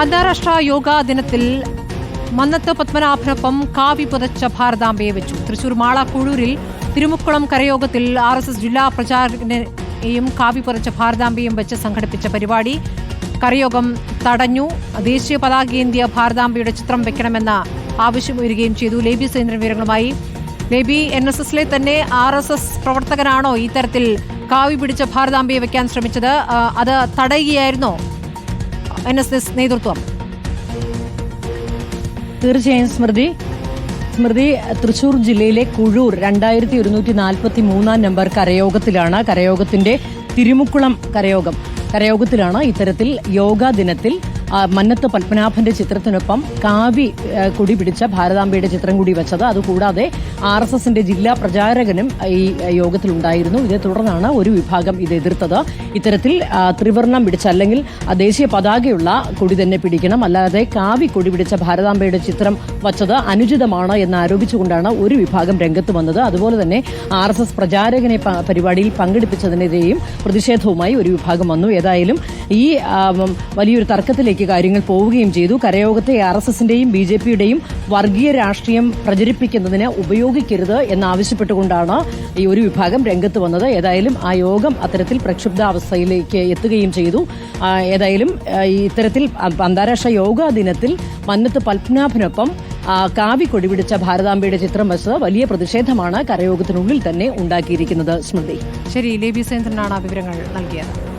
അന്താരാഷ്ട്ര യോഗാ ദിനത്തിൽ മന്നത്ത് പത്മനാഭനൊപ്പം കാവി പുതച്ച ഭാരതാംബയെ വെച്ചു. തൃശൂർ മാള കുഴൂരിൽ തിരുമുക്കുളം കരയോഗത്തിൽ ആർ എസ് എസ് ജില്ലാ പ്രചാരകനെയും കാവി പുതച്ച ഭാരതാംബയും വെച്ച് സംഘടിപ്പിച്ച പരിപാടി കരയോഗം തടഞ്ഞു. ദേശീയ പതാകയേന്തിയ ഭാരതാംബയുടെ ചിത്രം വെക്കണമെന്ന ആവശ്യം ഉയരുകയും ചെയ്തു. ലേബി സുരേന്ദ്രൻ വിവരങ്ങളുമായി. ലേബി എൻ എസ് എസിലെ തന്നെ ആർ എസ് എസ് പ്രവർത്തകനാണോ ഇത്തരത്തിൽ കാവി പിടിച്ച ഭാരതാംബയെ വെക്കാൻ ശ്രമിച്ചത്? അത് തടയുകയായിരുന്നോ? എൻ എസ് എസ് നേതൃത്വം തീർച്ചയായും സ്മൃതി സ്മൃതി തൃശൂർ ജില്ലയിലെ കുഴൂർ രണ്ടായിരത്തി ഒരുന്നൂറ്റി നാൽപ്പത്തി മൂന്നാം നമ്പർ കരയോഗത്തിലാണ് കരയോഗത്തിന്റെ തിരുമുക്കുളം കരയോഗം. കരയോഗത്തിലാണ് ഇത്തരത്തിൽ യോഗാ ദിനത്തിൽ മന്നത്ത് പത്മനാഭന്റെ ചിത്രത്തിനൊപ്പം കാവി കുടി പിടിച്ച ഭാരതാംബയുടെ ചിത്രം കൂടി വെച്ചത്. അതുകൂടാതെ ആർ എസ് എസിന്റെ ജില്ലാ പ്രചാരകനും ഈ യോഗത്തിലുണ്ടായിരുന്നു. ഇതേ തുടർന്നാണ് ഒരു വിഭാഗം ഇത് എതിർത്തത്. ഇത്തരത്തിൽ ത്രിവർണം പിടിച്ച അല്ലെങ്കിൽ ദേശീയ പതാകയുള്ള കൊടി തന്നെ പിടിക്കണം. അല്ലാതെ കാവി കൊടി പിടിച്ച ഭാരതാംബയുടെ ചിത്രം വച്ചത് അനുചിതമാണ് എന്ന് ആരോപിച്ചുകൊണ്ടാണ് ഒരു വിഭാഗം രംഗത്ത് വന്നത്. അതുപോലെ തന്നെ ആർ എസ് എസ് പ്രചാരകനെ പരിപാടിയിൽ പങ്കെടുപ്പിച്ചതിനെതിരെയും പ്രതിഷേധവുമായി ഒരു വിഭാഗം വന്നു. ഏതായാലും ഈ വലിയൊരു തർക്കത്തിലേക്ക് കാര്യങ്ങൾ പോവുകയും ചെയ്തു. കരയോഗത്തെ ആർ എസ് എസിന്റെയും ബി ജെ പിയുടെയും വർഗീയ രാഷ്ട്രീയം പ്രചരിപ്പിക്കുന്നതിന് ഉപയോഗിക്കരുത് എന്നാവശ്യപ്പെട്ടുകൊണ്ടാണ് ഈ ഒരു വിഭാഗം രംഗത്ത് വന്നത്. ഏതായാലും ആ യോഗം അത്തരത്തിൽ പ്രക്ഷുബ്ധാവസ്ഥയിലേക്ക് എത്തുകയും ചെയ്തു. ഏതായാലും ഇത്തരത്തിൽ അന്താരാഷ്ട്ര യോഗാ ദിനത്തിൽ മന്നത്ത് പത്മനാഭനൊപ്പം കാവി കൊടിപിടിച്ച ഭാരതാംബയുടെ ചിത്രം വെച്ച് വലിയ പ്രതിഷേധമാണ് കരയോഗത്തിനുള്ളിൽ തന്നെ ഉണ്ടാക്കിയിരിക്കുന്നത്. സ്മൃതി. ശരി ലേബി സേന്ദ്രനാണ് വിവരങ്ങൾ നൽകിയത്.